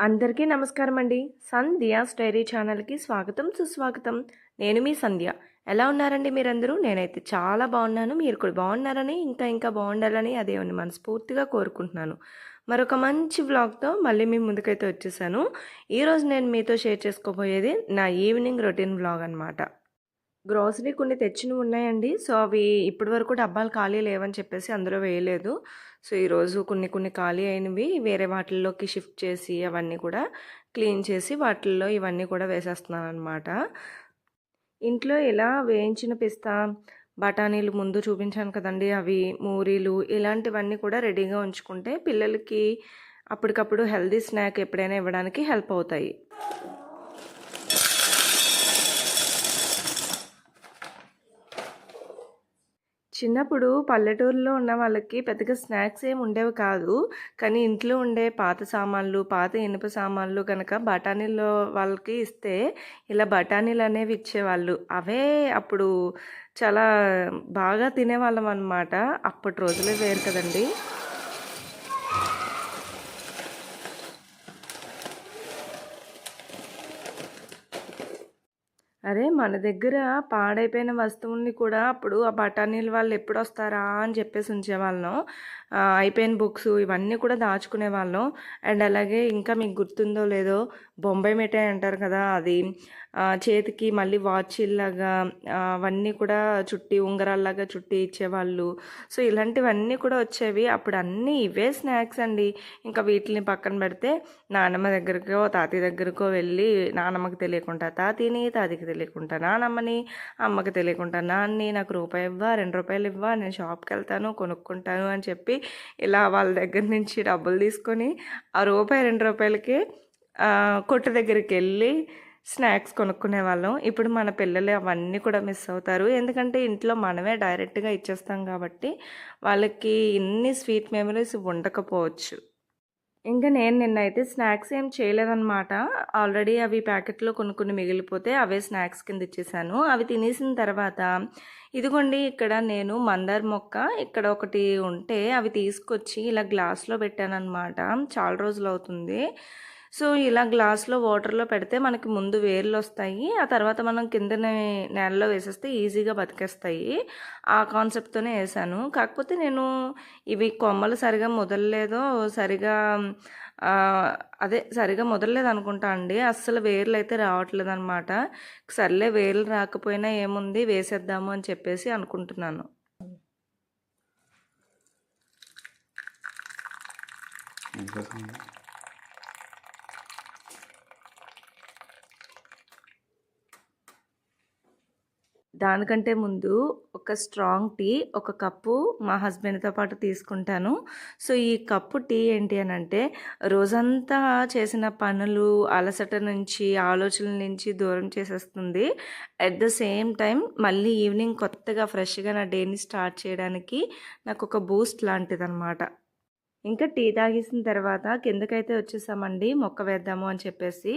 అందరికీ నమస్కారం అండి సంధ్యాస్ డైరీ ఛానల్కి స్వాగతం సుస్వాగతం. నేను మీ సంధ్య. ఎలా ఉన్నారండి మీరందరూ? నేనైతే చాలా బాగున్నాను. మీరు కూడా బాగున్నారని ఇంకా ఇంకా బాగుండాలని అదేమని మనస్ఫూర్తిగా కోరుకుంటున్నాను. మరొక మంచి వ్లాగ్తో మళ్ళీ మీ ముందుకైతే వచ్చేసాను. ఈరోజు నేను మీతో షేర్ చేసుకోబోయేది నా ఈవినింగ్ రొటీన్ వ్లాగ్ అనమాట గ్రోసరీ కొన్ని తెచ్చినవి ఉన్నాయండి. సో అవి ఇప్పటి వరకు డబ్బాలు ఖాళీ లేవని చెప్పేసి అందులో వేయలేదు. సో ఈరోజు కొన్ని కొన్ని ఖాళీ అయినవి వేరే వాటిల్లోకి షిఫ్ట్ చేసి అవన్నీ కూడా క్లీన్ చేసి వాటిల్లో ఇవన్నీ కూడా వేసేస్తున్నాను అనమాట ఇంట్లో ఇలా వేయించిన పిస్తా బఠానీలు ముందు చూపించాను కదండి అవి మూరీలు ఇలాంటివన్నీ కూడా రెడీగా ఉంచుకుంటే పిల్లలకి అప్పటికప్పుడు హెల్దీ స్నాక్ ఎప్పుడైనా ఇవ్వడానికి హెల్ప్ అవుతాయి. చిన్నప్పుడు పల్లెటూరులో ఉన్న వాళ్ళకి పెద్దగా స్నాక్స్ ఏమి ఉండేవి కాదు. కానీ ఇంట్లో ఉండే పాత సామాన్లు పాత ఇనుప సామాన్లు కనుక బఠానీలో వాళ్ళకి ఇస్తే ఇలా బఠానీలు అనేవి ఇచ్చేవాళ్ళు. అవే అప్పుడు చాలా బాగా తినేవాళ్ళం అనమాట అప్పటి రోజులే వేరు కదండి. అరే మన దగ్గర పాడైపోయిన వస్తువుల్ని కూడా అప్పుడు ఆ బఠానీల వాళ్ళు ఎప్పుడు వస్తారా అని చెప్పేసి ఉంచేవాళ్ళం. అయిపోయిన బుక్స్ ఇవన్నీ కూడా దాచుకునే వాళ్ళం. అండ్ అలాగే ఇంకా మీకు గుర్తుందో లేదో బొంబాయి మిఠాయి అంటారు కదా అది చేతికి మళ్ళీ వాచిల్లాగా అవన్నీ కూడా చుట్టి ఉంగరాల్లాగా చుట్టి ఇచ్చేవాళ్ళు. సో ఇలాంటివన్నీ కూడా వచ్చేవి. అప్పుడు అన్నీ ఇవే స్నాక్స్ అండి. ఇంకా వీటిని పక్కన పెడితే నానమ్మ దగ్గరకో తాతయ్య దగ్గరకో వెళ్ళి నానమ్మకి తెలియకుండా తాతయ్యని తాతయ్యకి తెలియకుండా నానమ్మని అమ్మకి తెలియకుండా నాన్ని నాకు రూపాయి ఇవ్వా రెండు రూపాయలు ఇవ్వా నేను షాప్కి వెళ్తాను కొనుక్కుంటాను అని చెప్పి ఇలా వాళ్ళ దగ్గర నుంచి డబ్బులు తీసుకొని ఆ రూపాయి రెండు రూపాయలకి కొట్టు దగ్గరికి వెళ్ళి స్నాక్స్ కొనుక్కునే వాళ్ళం. ఇప్పుడు మన పిల్లలు అవన్నీ కూడా మిస్ అవుతారు. ఎందుకంటే ఇంట్లో మనమే డైరెక్ట్గా ఇచ్చేస్తాం కాబట్టి వాళ్ళకి ఇన్ని స్వీట్ మెమరీస్ ఉండకపోవచ్చు. ఇంకా నేను నిన్న అయితే స్నాక్స్ ఏం చేయలేదన్నమాట. ఆల్రెడీ అవి ప్యాకెట్లో కొన్ని కొన్ని మిగిలిపోతే అవే స్నాక్స్ కింద ఇచ్చేసాను. అవి తినేసిన తర్వాత ఇదిగోండి ఇక్కడ నేను మందార మొక్క ఇక్కడ ఒకటి ఉంటే అవి తీసుకొచ్చి ఇలా గ్లాస్లో పెట్టానన్నమాట. చాలా రోజులు అవుతుంది. సో ఇలా గ్లాస్లో వాటర్లో పెడితే మనకి ముందు వేర్లు వస్తాయి ఆ తర్వాత మనం కిందనే నేలలో వేసేస్తే ఈజీగా బతికేస్తాయి. ఆ కాన్సెప్ట్తోనే వేసాను కాకపోతే నేను ఇవి కొమ్మలు సరిగా మొదలలేదో సరిగా అదే సరిగా మొదలలేదు అనుకుంటా అండి. అస్సలు వేర్లు అయితే రావట్లేదు అనమాట సర్లే వేర్లు రాకపోయినా ఏముంది వేసేద్దాము అని చెప్పేసి అనుకుంటున్నాను. దానికంటే ముందు ఒక స్ట్రాంగ్ టీ ఒక కప్పు మా హస్బెండ్తో పాటు తీసుకుంటాను. సో ఈ కప్పు టీ ఏంటి అని అంటే రోజంతా చేసిన పనులు అలసట నుంచి ఆలోచనల నుంచి దూరం చేసేస్తుంది. అట్ ద సేమ్ టైం మళ్ళీ ఈవినింగ్ కొత్తగా ఫ్రెష్గా నా డేని స్టార్ట్ చేయడానికి నాకు ఒక బూస్ట్ లాంటిదనమాట ఇంకా టీ తాగేసిన తర్వాత కిందకైతే వచ్చేసామండి మొక్క వేద్దాము అని చెప్పేసి.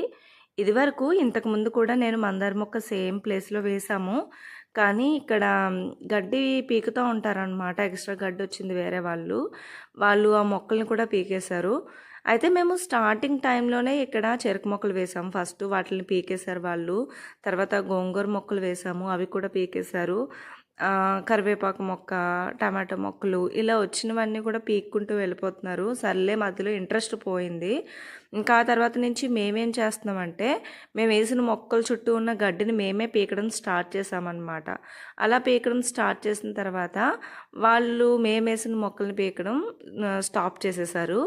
ఇదివరకు ఇంతకుముందు కూడా నేను మందార మొక్క సేమ్ ప్లేస్లో వేసాము. కానీ ఇక్కడ గడ్డి పీకుతూ ఉంటారనమాట ఎక్స్ట్రా గడ్డి వచ్చింది వేరే వాళ్ళు. వాళ్ళు ఆ మొక్కల్ని కూడా పీకేశారు. అయితే మేము స్టార్టింగ్ టైంలోనే ఇక్కడ చెరుకు మొక్కలు వేసాము. ఫస్ట్ వాటిని పీకేశారు వాళ్ళు. తర్వాత గోంగూర మొక్కలు వేసాము. అవి కూడా పీకేశారు. కరివేపాకు మొక్క టమాటో మొక్కలు ఇలా వచ్చినవన్నీ కూడా పీక్కుంటూ వెళ్ళిపోతున్నారు. సర్లే మధ్యలో ఇంట్రెస్ట్ పోయింది. ఇంకా ఆ తర్వాత నుంచి మేమేం చేస్తున్నామంటే మేము వేసిన మొక్కల చుట్టూ ఉన్న గడ్డిని మేమే పీకడం స్టార్ట్ చేసామన్నమాట అలా పీకడం స్టార్ట్ చేసిన తర్వాత వాళ్ళు మేము వేసిన మొక్కల్ని పీకడం స్టాప్ చేసేసారు.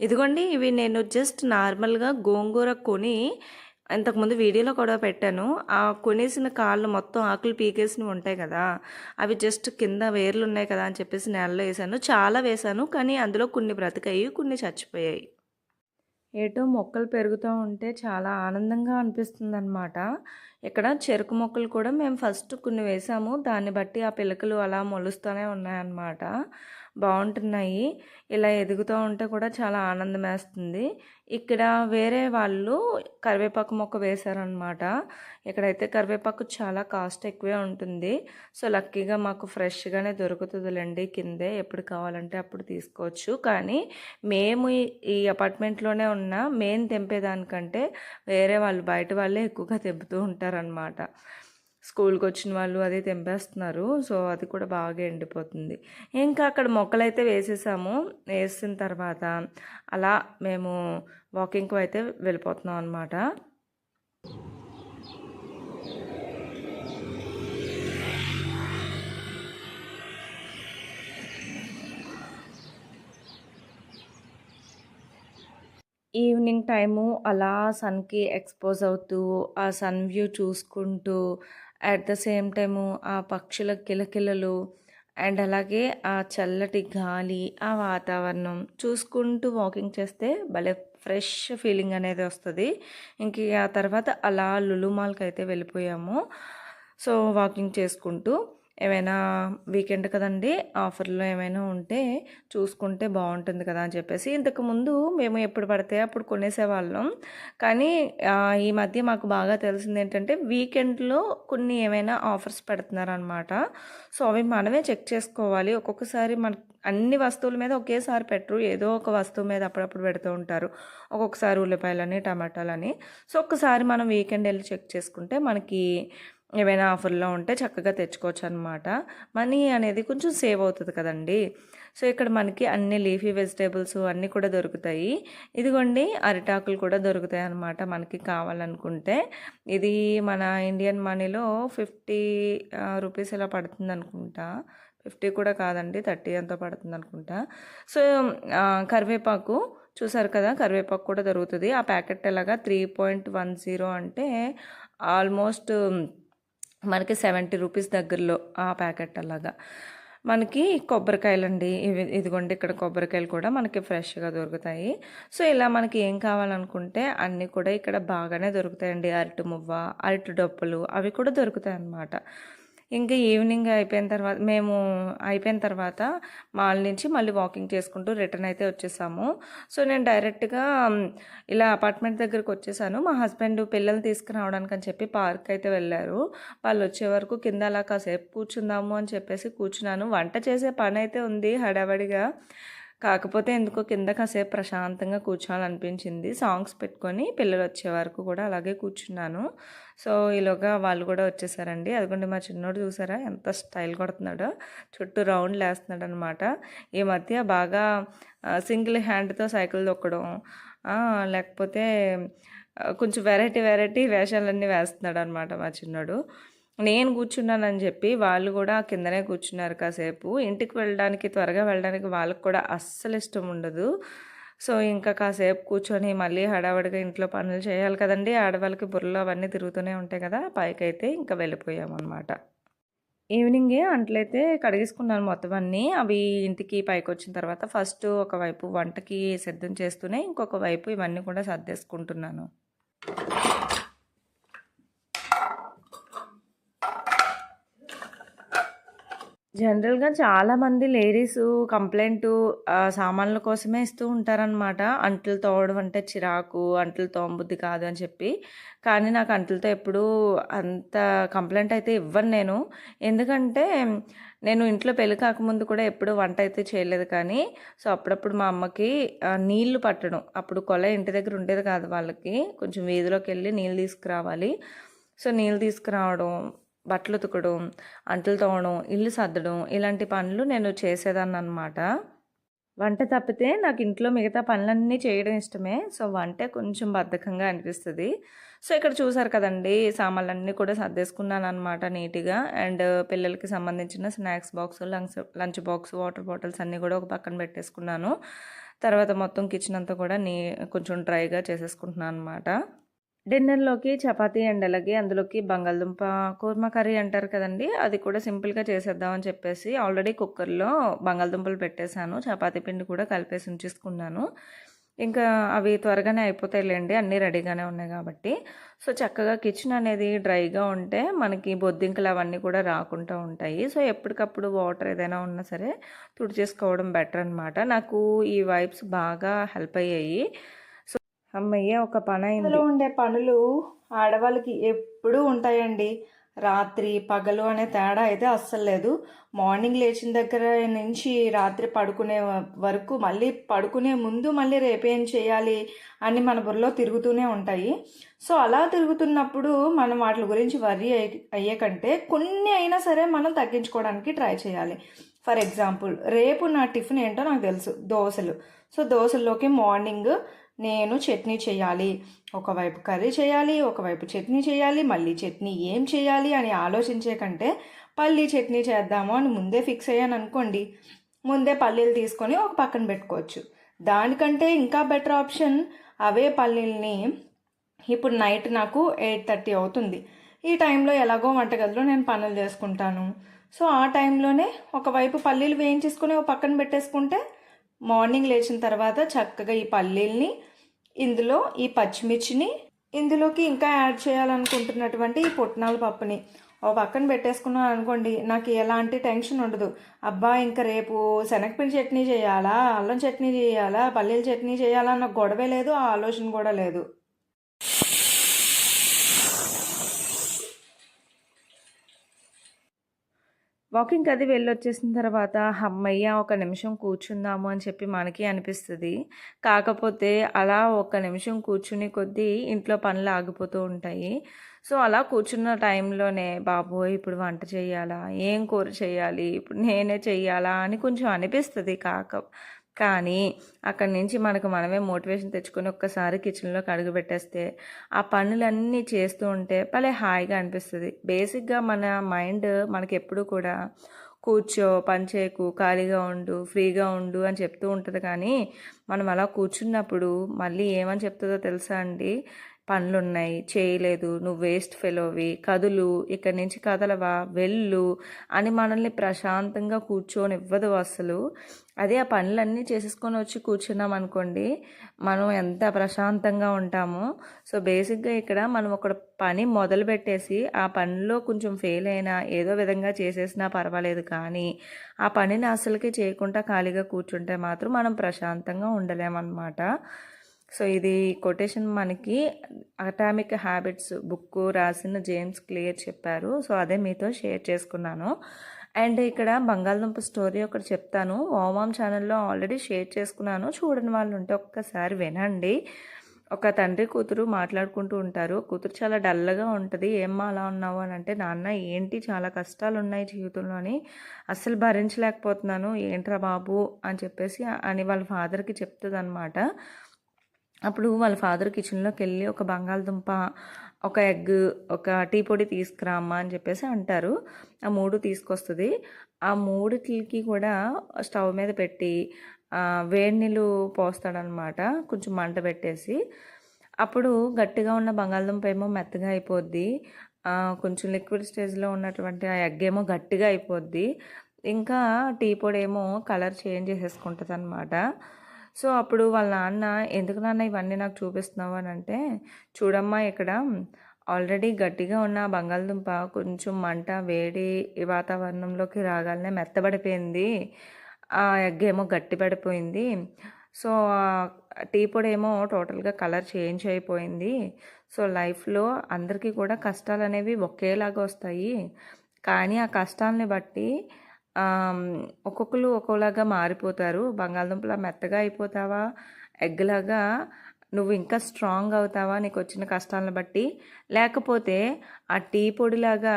ఇదిగోండి ఇవి నేను జస్ట్ నార్మల్గా గోంగూర కొని ఇంతకుముందు వీడియోలో కూడా పెట్టాను. ఆ కొనేసిన కాళ్ళు మొత్తం ఆకులు పీకేసినవి ఉంటాయి కదా అవి జస్ట్ కింద వేర్లు ఉన్నాయి కదా అని చెప్పేసి నేలలో వేసాను. చాలా వేసాను కానీ అందులో కొన్ని బ్రతికాయి కొన్ని చచ్చిపోయాయి. ఏటో మొక్కలు పెరుగుతూ ఉంటే చాలా ఆనందంగా అనిపిస్తుంది అనమాట ఇక్కడ చెరుకు మొక్కలు కూడా మేము ఫస్ట్ కొన్ని వేసాము. దాన్ని బట్టి ఆ పిలకలు అలా మొలుస్తూనే ఉన్నాయన్నమాట. బాగుంటున్నాయి. ఇలా ఎదుగుతూ ఉంటే కూడా చాలా ఆనందం వేస్తుంది ఇక్కడ వేరే వాళ్ళు కరివేపాకు మొక్క వేశారనమాట ఇక్కడైతే కరివేపాకు చాలా కాస్ట్ ఎక్కువే ఉంటుంది. సో లక్కీగా మాకు ఫ్రెష్గానే దొరుకుతుందిలేండి. కిందే ఎప్పుడు కావాలంటే అప్పుడు తీసుకోవచ్చు. కానీ మేము ఈ అపార్ట్మెంట్లోనే ఉన్న మేము తెంపేదానికంటే వేరే వాళ్ళు బయట వాళ్ళే ఎక్కువగా తెంపుతూ ఉంటారనమాట స్కూల్కి వచ్చిన వాళ్ళు అది తెంపేస్తున్నారు. సో అది కూడా బాగా ఎండిపోతుంది. ఇంకా అక్కడ మొక్కలైతే వేసేసాము. వేసిన తర్వాత అలా మేము వాకింగ్కి అయితే వెళ్ళిపోతున్నాం అనమాట ఈవినింగ్ టైము అలా సన్కి ఎక్స్పోజ్ అవుతూ ఆ సన్ వ్యూ చూసుకుంటూ అట్ ద సేమ్ టైము ఆ పక్షుల కిలకిలలు అండ్ అలాగే ఆ చల్లటి గాలి ఆ వాతావరణం చూసుకుంటూ వాకింగ్ చేస్తే భలే ఫ్రెష్ ఫీలింగ్ అనేది వస్తుంది. ఇంక ఆ తర్వాత అలా లులుమాల్కి అయితే వెళ్ళిపోయాము. సో వాకింగ్ చేసుకుంటూ ఏమైనా వీకెండ్ కదండి ఆఫర్లో ఏమైనా ఉంటే చూసుకుంటే బాగుంటుంది కదా అని చెప్పేసి. ఇంతకుముందు మేము ఎప్పుడు పడితే అప్పుడు కొనేసేవాళ్ళం. కానీ ఈ మధ్య మాకు బాగా తెలిసింది ఏంటంటే వీకెండ్లో కొన్ని ఏమైనా ఆఫర్స్ పెడుతున్నారనమాట సో అవి మనమే చెక్ చేసుకోవాలి. ఒక్కొక్కసారి మన అన్ని వస్తువుల మీద ఒకేసారి పెట్టరు. ఏదో ఒక వస్తువు మీద అప్పుడప్పుడు పెడుతూ ఉంటారు. ఒక్కొక్కసారి ఉల్లిపాయలని టమాటాలని. సో ఒక్కసారి మనం వీకెండ్ వెళ్ళి చెక్ చేసుకుంటే మనకి ఏవైనా ఆఫర్లో ఉంటే చక్కగా తెచ్చుకోవచ్చు అనమాట మనీ అనేది కొంచెం సేవ్ అవుతుంది కదండి. సో ఇక్కడ మనకి అన్ని లీఫీ వెజిటేబుల్స్ అన్నీ కూడా దొరుకుతాయి. ఇదిగోండి అరిటాకులు కూడా దొరుకుతాయి అనమాట మనకి కావాలనుకుంటే. ఇది మన ఇండియన్ మనీలో ఫిఫ్టీ రూపీస్ ఇలా పడుతుంది అనుకుంటా ఫిఫ్టీ కూడా కాదండి థర్టీ అంతా పడుతుంది అనుకుంటా సో కరివేపాకు చూసారు కదా కరివేపాకు కూడా దొరుకుతుంది. ఆ ప్యాకెట్ ఎలాగా త్రీ పాయింట్ వన్ జీరో అంటే ఆల్మోస్ట్ మనకి సెవెంటీ రూపీస్ దగ్గరలో ఆ ప్యాకెట్ అలాగా. మనకి కొబ్బరికాయలు అండి ఇవి ఇదిగోండి ఇక్కడ కొబ్బరికాయలు కూడా మనకి ఫ్రెష్గా దొరుకుతాయి. సో ఇలా మనకి ఏం కావాలనుకుంటే అన్నీ కూడా ఇక్కడ బాగానే దొరుకుతాయండి. అరటి మువ్వ అరటి డొప్పలు అవి కూడా దొరుకుతాయి అన్నమాట ఇంకా ఈవినింగ్ అయిపోయిన తర్వాత మేము అయిపోయిన తర్వాత మాల్ నుంచి మళ్ళీ వాకింగ్ చేసుకుంటూ రిటర్న్ అయితే వచ్చేసాము. సో నేను డైరెక్ట్గా ఇలా అపార్ట్మెంట్ దగ్గరకు వచ్చేసాను. మా హస్బెండ్ పిల్లలు తీసుకురావడానికి అని చెప్పి పార్క్ అయితే వెళ్ళారు. వాళ్ళు వచ్చే వరకు కింద అలా కాసేపు కూర్చుందాము అని చెప్పేసి కూర్చున్నాను. వంట చేసే పని అయితే ఉంది హడావడిగా. కాకపోతే ఎందుకో కింద కాసేపు ప్రశాంతంగా కూర్చోవాలనిపించింది. సాంగ్స్ పెట్టుకొని పిల్లలు వచ్చే వరకు కూడా అలాగే కూర్చున్నాను. సో ఈలోగా వాళ్ళు కూడా వచ్చేసారండి. అదిగోండి మా చిన్నోడు చూసారా? ఎంత స్టైల్ కొడుతున్నాడో. చుట్టూ రౌండ్ వేస్తున్నాడు అనమాట ఈ మధ్య బాగా సింగిల్ హ్యాండ్తో సైకిల్ దొక్కడం లేకపోతే కొంచెం వెరైటీ వెరైటీ వేషాలన్నీ వేస్తున్నాడు అనమాట మా చిన్నోడు. నేను కూర్చున్నానని చెప్పి వాళ్ళు కూడా కిందనే కూర్చున్నారు కాసేపు. ఇంటికి వెళ్ళడానికి త్వరగా వెళ్ళడానికి వాళ్ళకి కూడా అస్సలు ఇష్టం ఉండదు. సో ఇంకా కాసేపు కూర్చొని మళ్ళీ హడావడిగా ఇంట్లో పనులు చేయాలి కదండి. ఆడవాళ్ళకి బుర్రలో అవన్నీ తిరుగుతూనే ఉంటాయి కదా. పైకైతే ఇంకా వెళ్ళిపోయామన్నమాట ఈవినింగే అంట్లయితే కడిగేసుకున్నాను మొత్తం అన్నీ. అవి ఇంటికి పైకి వచ్చిన తర్వాత ఫస్ట్ ఒకవైపు వంటకి సిద్ధం చేస్తూనే ఇంకొక వైపు ఇవన్నీ కూడా సర్దేసుకుంటున్నాను. జనరల్‌గా చాలామంది లేడీస్ కంప్లైంట్ సామాన్ల కోసమే ఇస్తూ ఉంటారనమాట. అంట్లు తోమడం అంటే చిరాకు, అంట్లు తోమబుద్ధి కాదు అని చెప్పి. కానీ నాకు అంట్లతో ఎప్పుడూ అంత కంప్లైంట్ అయితే ఇవ్వను నేను. ఎందుకంటే నేను ఇంట్లో పెళ్ళి కాకముందు కూడా ఎప్పుడు వంట అయితే చేయలేదు కానీ, సో అప్పుడప్పుడు మా అమ్మకి నీళ్ళు పట్టడం అప్పుడు కొల ఇంటి దగ్గర ఉండేది కాదు వాళ్ళకి. కొంచెం వీధిలోకి వెళ్ళి నీళ్ళు తీసుకురావాలి. సో నీళ్ళు తీసుకురావడం బట్టలు ఉతకడం అంటలు తోవడం ఇల్లు సర్దడం ఇలాంటి పనులు నేను చేసేదాన్ని అనమాట వంట తప్పితే నాకు ఇంట్లో మిగతా పనులన్నీ చేయడం ఇష్టమే. సో వంటే కొంచెం బద్ధకంగా అనిపిస్తుంది. సో ఇక్కడ చూసారు కదండి సామాన్లన్నీ కూడా సర్దేసుకున్నాను అనమాట నీట్గా. అండ్ పిల్లలకి సంబంధించిన snacks box lunch lunch box water bottles అన్నీ కూడా ఒక పక్కన పెట్టేసుకున్నాను. తర్వాత మొత్తం కిచెన్ అంతా కూడా నీ కొంచెం డ్రైగా చేసేసుకుంటున్నాను అనమాట డిన్నర్లోకి చపాతీ అండ్ అలాగే అందులోకి బంగాళదుంప కూర్మ కర్రీ అంటారు కదండి అది కూడా సింపుల్గా చేసేద్దామని చెప్పేసి ఆల్రెడీ కుక్కర్లో బంగాళదుంపలు పెట్టేశాను చపాతీ పిండి కూడా కలిపేసి ఉంచేసుకున్నాను. ఇంకా అవి త్వరగానే అయిపోతాయిలేండి అన్నీ రెడీగానే ఉన్నాయి కాబట్టి. సో చక్కగా కిచెన్ అనేది డ్రైగా ఉంటే మనకి బొద్దింకలు అవన్నీ కూడా రాకుండా ఉంటాయి. సో ఎప్పటికప్పుడు వాటర్ ఏదైనా ఉన్నా సరే తుడిచేసుకోవడం బెటర్ అనమాట నాకు ఈ వైబ్స్ బాగా హెల్ప్ అయ్యాయి. అమ్మయ్య ఒక పని ఇందులో ఉండే పనులు ఆడవాళ్ళకి ఎప్పుడూ ఉంటాయండి. రాత్రి పగలు అనే తేడా అయితే అస్సలు లేదు. మార్నింగ్ లేచిన దగ్గర నుంచి రాత్రి పడుకునే వరకు మళ్ళీ పడుకునే ముందు మళ్ళీ రేపేం చేయాలి అని మన బుర్రలో తిరుగుతూనే ఉంటాయి. సో అలా తిరుగుతున్నప్పుడు మనం వాటి గురించి వర్రీ అయ్యే కంటే కొన్ని అయినా సరే మనం తగ్గించుకోవడానికి ట్రై చేయాలి. ఫర్ ఎగ్జాంపుల్ రేపు నా టిఫిన్ ఏంటో నాకు తెలుసు దోశలు. సో దోశల్లోకి మార్నింగ్ నేను చట్నీ చేయాలి. ఒకవైపు కర్రీ చేయాలి ఒకవైపు చట్నీ చేయాలి మళ్ళీ చట్నీ ఏం చేయాలి అని ఆలోచించే కంటే పల్లీ చట్నీ చేద్దాము అని ముందే ఫిక్స్ అయ్యాను అనుకోండి. ముందే పల్లీలు తీసుకొని ఒక పక్కన పెట్టుకోవచ్చు. దానికంటే ఇంకా బెటర్ ఆప్షన్ అవే పల్లీల్ని ఇప్పుడు నైట్ నాకు ఎయిట్ థర్టీ అవుతుంది. ఈ టైంలో ఎలాగో వంటగదిలో నేను పనులు చేసుకుంటాను. సో ఆ టైంలోనే ఒకవైపు పల్లీలు వేయించేసుకుని ఒక పక్కన పెట్టేసుకుంటే మార్నింగ్ లేచిన తర్వాత చక్కగా ఈ పల్లీల్ని ఇందులో ఈ పచ్చిమిర్చిని ఇందులోకి ఇంకా యాడ్ చేయాలనుకుంటున్నటువంటి ఈ పుట్నాల పప్పుని. ఓ పక్కన పెట్టేసుకున్నాను అనుకోండి నాకు ఎలాంటి టెన్షన్ ఉండదు. అబ్బా ఇంకా రేపు శనగపిండి చట్నీ చేయాలా అల్లం చట్నీ చేయాలా పల్లీల చట్నీ చేయాలా అన్న గొడవే లేదు ఆ ఆలోచన కూడా లేదు. వాకింగ్కి అది వెళ్ళొచ్చేసిన తర్వాత అమ్మయ్య ఒక నిమిషం కూర్చుందాము అని చెప్పి మనకి అనిపిస్తుంది. కాకపోతే అలా ఒక నిమిషం కూర్చుని కొద్దీ ఇంట్లో పనులు ఆగిపోతూ ఉంటాయి. సో అలా కూర్చున్న టైంలోనే బాబోయ్ ఇప్పుడు వంట చేయాలా? ఏం కూర చేయాలి? ఇప్పుడు నేనే చెయ్యాలా? అని కొంచెం అనిపిస్తుంది కాక కానీ అక్కడి నుంచి మనకు మనమే మోటివేషన్ తెచ్చుకొని ఒక్కసారి కిచెన్లోకి అడుగు పెట్టేస్తే ఆ పనులన్నీ చేస్తూ ఉంటే భలే హాయిగా అనిపిస్తుంది. బేసిక్గా మన మైండ్ మనకి ఎప్పుడు కూడా కూర్చో పని చేయకు ఖాళీగా ఉండు ఫ్రీగా ఉండు అని చెప్తూ ఉంటుంది. కానీ మనం అలా కూర్చున్నప్పుడు మళ్ళీ ఏమని చెప్తుందో తెలుసా అండి? పనులున్నాయి చేయలేదు నువ్వు వేస్ట్ ఫెలోవి కదులు ఇక్కడి నుంచి కదలవా వెళ్ళు అని మనల్ని ప్రశాంతంగా కూర్చొనివ్వదు అసలు. అదే ఆ పనులన్నీ చేసేసుకొని వచ్చి కూర్చున్నాం అనుకోండి మనం ఎంత ప్రశాంతంగా ఉంటామో. సో బేసిక్గా ఇక్కడ మనం ఒక పని మొదలు పెట్టేసి ఆ పనిలో కొంచెం ఫెయిల్ అయినా ఏదో విధంగా చేసేసినా పర్వాలేదు కానీ ఆ పనిని అసలుకి చేయకుండా ఖాళీగా కూర్చుంటే మాత్రం మనం ప్రశాంతంగా ఉండలేమన్నమాట. సో ఇది కొటేషన్ మనకి అటామిక్ హ్యాబిట్స్ బుక్ రాసిన జేమ్స్ క్లియర్ చెప్పారు. సో అదే మీతో షేర్ చేసుకున్నాను. అండ్ ఇక్కడ బంగాళదుంప స్టోరీ ఒకటి చెప్తాను. ఓమామ్ ఛానల్లో ఆల్రెడీ షేర్ చేసుకున్నాను. చూడని వాళ్ళు ఉంటే ఒక్కసారి వినండి. ఒక తండ్రి కూతురు మాట్లాడుకుంటూ ఉంటారు. కూతురు చాలా డల్గా ఉంటుంది. ఏమ్మా అలా ఉన్నావు? అని అంటే నాన్న ఏంటి? చాలా కష్టాలు ఉన్నాయి జీవితంలోని. అస్సలు భరించలేకపోతున్నాను. ఏంట్రా బాబు? అని చెప్పేసి అని వాళ్ళ ఫాదర్కి చెప్తుంది అనమాట అప్పుడు వాళ్ళ ఫాదర్ కిచెన్లోకి వెళ్ళి ఒక బంగాళదుంప ఒక ఎగ్ ఒక టీ పొడి తీసుకురామ్మా అని చెప్పేసి అంటారు. ఆ మూడు తీసుకొస్తుంది. ఆ మూడికి కూడా స్టవ్ మీద పెట్టి వేడి నీళ్ళు పోస్తాడనమాట కొంచెం మంట పెట్టేసి. అప్పుడు గట్టిగా ఉన్న బంగాళదుంప ఏమో మెత్తగా అయిపోద్ది. కొంచెం లిక్విడ్ స్టేజ్లో ఉన్నటువంటి ఆ ఎగ్ ఏమో గట్టిగా అయిపోద్ది. ఇంకా టీ పొడి ఏమో కలర్ చేంజ్ చేసేసుకుంటుంది అనమాట సో అప్పుడు వాళ్ళ నాన్న ఎందుకు నాన్న ఇవన్నీ నాకు చూపిస్తున్నావు? అని అంటే చూడమ్మా ఇక్కడ ఆల్రెడీ గట్టిగా ఉన్న బంగాళదుంప కొంచెం మంట వేడి వాతావరణంలోకి రాగానే మెత్తబడిపోయింది. ఆ ఎగ్ ఏమో గట్టి పడిపోయింది. సో టీ పొడి ఏమో టోటల్గా కలర్ చేంజ్ అయిపోయింది. సో లైఫ్లో అందరికీ కూడా కష్టాలు అనేవి ఒకేలాగా వస్తాయి. కానీ ఆ కష్టాలని బట్టి ఒక్కొక్కరు ఒక్కోలాగా మారిపోతారు. బంగాళదుంపలా మెత్తగా అయిపోతావా? ఎగ్లాగా నువ్వు ఇంకా స్ట్రాంగ్ అవుతావా? నీకు వచ్చిన కష్టాలను బట్టి. లేకపోతే ఆ టీ పొడిలాగా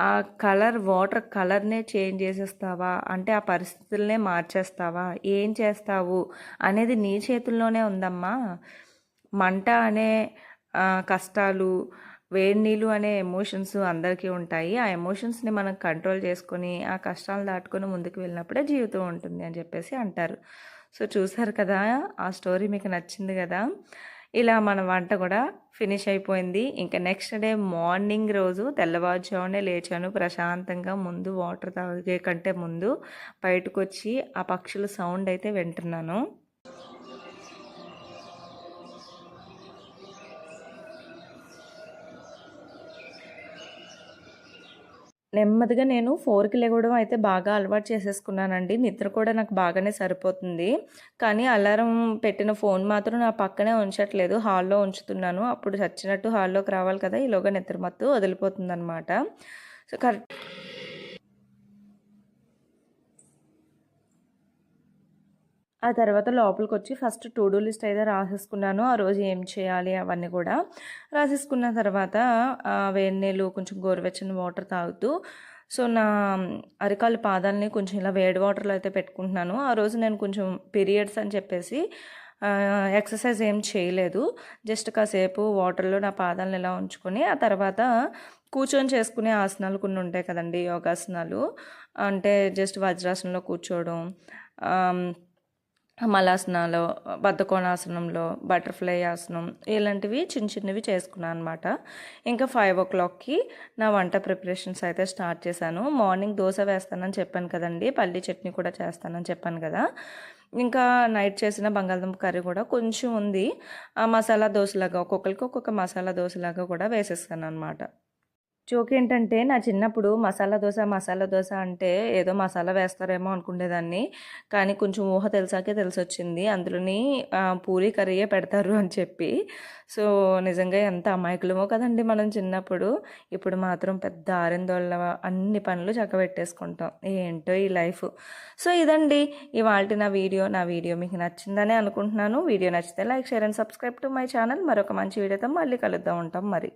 ఆ కలర్ వాటర్ కలర్నే చేంజ్ చేసేస్తావా? అంటే ఆ పరిస్థితులనే మార్చేస్తావా? ఏం చేస్తావు? అనేది నీ చేతుల్లోనే ఉందమ్మా. మంట అనే కష్టాలు వేడి నీళ్ళు అనే ఎమోషన్స్ అందరికీ ఉంటాయి. ఆ ఎమోషన్స్ని మనం కంట్రోల్ చేసుకొని ఆ కష్టాలు దాటుకొని ముందుకు వెళ్ళినప్పుడే జీవితం ఉంటుంది అని చెప్పేసి అంటారు. సో చూసారు కదా ఆ స్టోరీ మీకు నచ్చింది కదా? ఇలా మన వంట కూడా ఫినిష్ అయిపోయింది. ఇంకా నెక్స్ట్ డే మార్నింగ్ రోజు తెల్లవారుజామునే లేచాను. ప్రశాంతంగా ముందు వాటర్ తాగే కంటే ముందు బయటకు వచ్చి ఆ పక్షుల సౌండ్ అయితే వింటున్నాను. నెమ్మదిగా నేను ఫోర్కి లేవడం అయితే బాగా అలవాటు చేసేసుకున్నానండి. నిద్ర కూడా నాకు బాగానే సరిపోతుంది. కానీ అలారం పెట్టిన ఫోన్ మాత్రం నా పక్కనే ఉంచట్లేదు. హాల్‌లో ఉంచుతున్నాను. అప్పుడు చచ్చినట్టు హాల్‌లోకి రావాలి కదా! ఈలోగా నిద్ర మత్తు వదిలిపోతుందనమాట. సో, కరెక్ట్ ఆ తర్వాత లోపలికి వచ్చి ఫస్ట్ టు డూ లిస్ట్ అయితే రాసేసుకున్నాను. ఆ రోజు ఏం చేయాలి అవన్నీ కూడా. రాసేసుకున్న తర్వాత వేడి నీళ్ళు కొంచెం గోరువెచ్చని వాటర్ తాగుతూ సో, నా అరికాలు పాదాలని కొంచెం ఇలా వేడి వాటర్‌లో అయితే పెట్టుకుంటున్నాను. ఆ రోజు నేను కొంచెం పీరియడ్స్ అని చెప్పేసి ఎక్సర్సైజ్ ఏం చేయలేదు. జస్ట్ కాసేపు వాటర్‌లో నా పాదాలను ఇలా ఉంచుకొని, ఆ తర్వాత కూర్చొని చేసుకునే ఆసనాలు కొన్ని ఉంటాయి కదండీ! యోగాసనాలు. అంటే జస్ట్ వజ్రాసనంలో కూర్చోవడం, మలాసనాలు బద్ధకోణాసనంలో, బటర్‌ఫ్లై ఆసనం ఇలాంటివి చిన్న చిన్నవి చేసుకున్నాను అనమాట. ఇంకా 5:00కి నా వంట ప్రిపరేషన్స్ అయితే స్టార్ట్ చేశాను. మార్నింగ్ దోశ వేస్తానని చెప్పాను కదండీ! పల్లీ చట్నీ కూడా చేస్తానని చెప్పాను కదా! ఇంకా నైట్ చేసిన బంగాళదుంప కర్రీ కూడా కొంచెం ఉంది. ఆ మసాలా దోశలాగా ఒక్కొక్కరికి ఒక్కొక్క మసాలా దోశలాగా కూడా వేసేస్తాను అనమాట జోక్ ఏంటంటే నా చిన్నప్పుడు మసాలా దోశ మసాలా దోశ అంటే ఏదో మసాలా వేస్తారేమో అనుకునేదాన్ని. కానీ కొంచెం ఊహ తెలిసాకే తెలిసొచ్చింది. అందులోని పూరి కర్రీయే పెడతారు అని చెప్పి. సో, నిజంగా ఎంత అమాయకులమో కదండీ మనం చిన్నప్పుడు. ఇప్పుడు మాత్రం పెద్ద ఆరిందోళ్ళ అన్ని పనులు చక్కబెట్టేసుకుంటాం. ఏంటో ఈ లైఫ్. సో, ఇదండి ఇవాళ నా వీడియో. నా వీడియో మీకు నచ్చిందనే అనుకుంటున్నాను. వీడియో నచ్చితే like, share and subscribe to my channel. మరొక మంచి వీడియోతో మళ్ళీ కలుద్దాం ఉంటాం మరి.